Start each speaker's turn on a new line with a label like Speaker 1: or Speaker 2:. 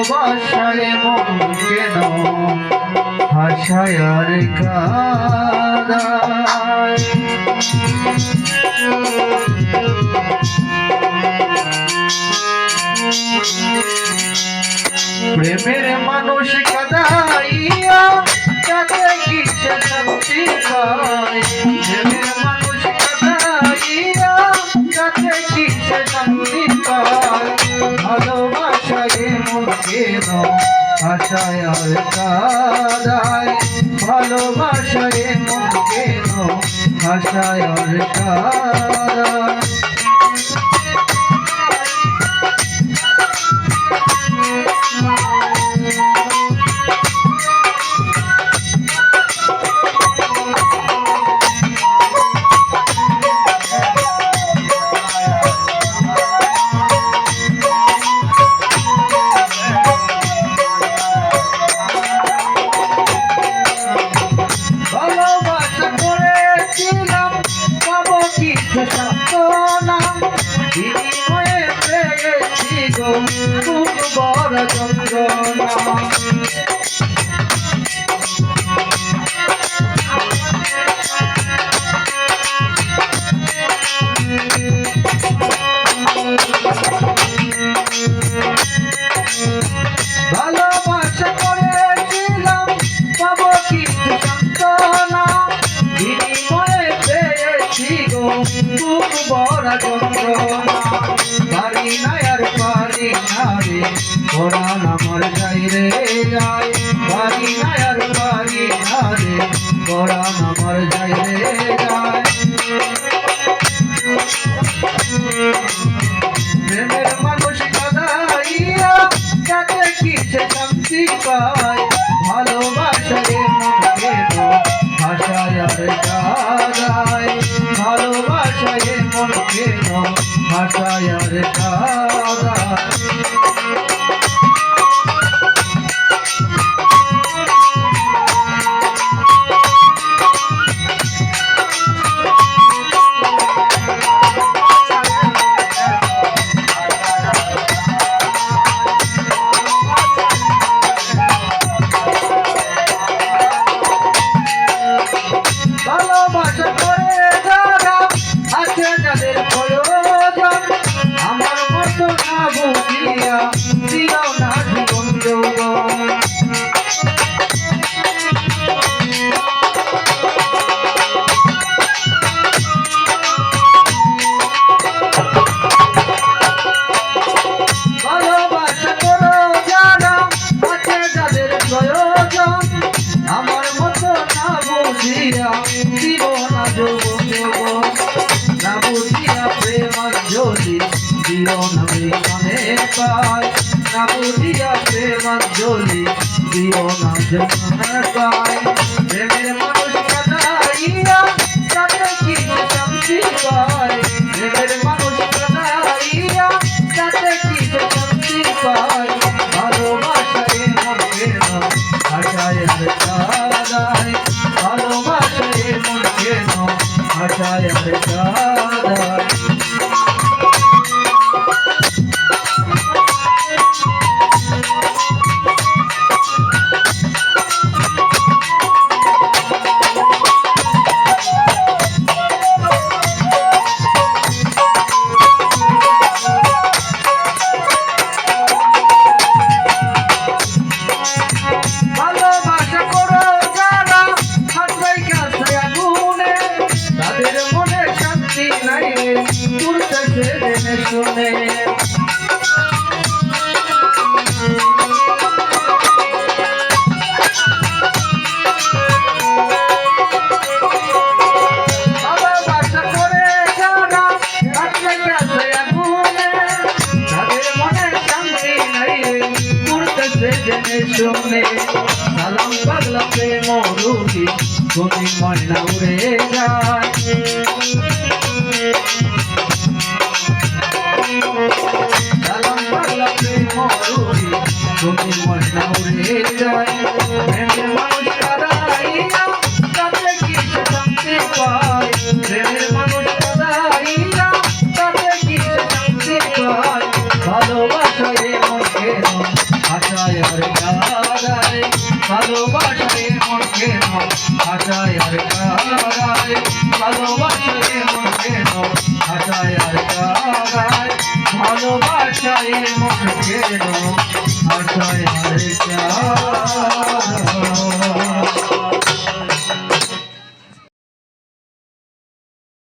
Speaker 1: ভালোবাসায় মন কেন? ভাষায় আর কাদায় প্রেমের মানুষ কাদাইয়া কাদে কিসে সত্যি আশায় কাদায় ভালোবাসায় মন কেন? আশায় কাদায় বড় যন্ত্রণা রে কোরআন আমার যাই রে যায় পারি না আর পারি না রে কোরআন আমার যাই রে যায় প্রেমের মানুষ কাদাইয়া কাছে কিসে শান্তি পায় ভালোবাসারে মন কেন ভাষায় আর কাদায়। ভালোবাসায় মন কেন ভাষায় আর কাদায়। ভালোবাসা যৌবন না বুঝিয়া প্রেম জ্যোতি দিও না বিমানে পায় না বুঝিয়া প্রেম জ্যোতি দিও না জন্মে পায় প্রেমের জেনে শুনে সালাম পাগলা প্রেম রুটি তুমি ময়না উড়ে যায় ভালোবাসায় মন কেন আশায় আর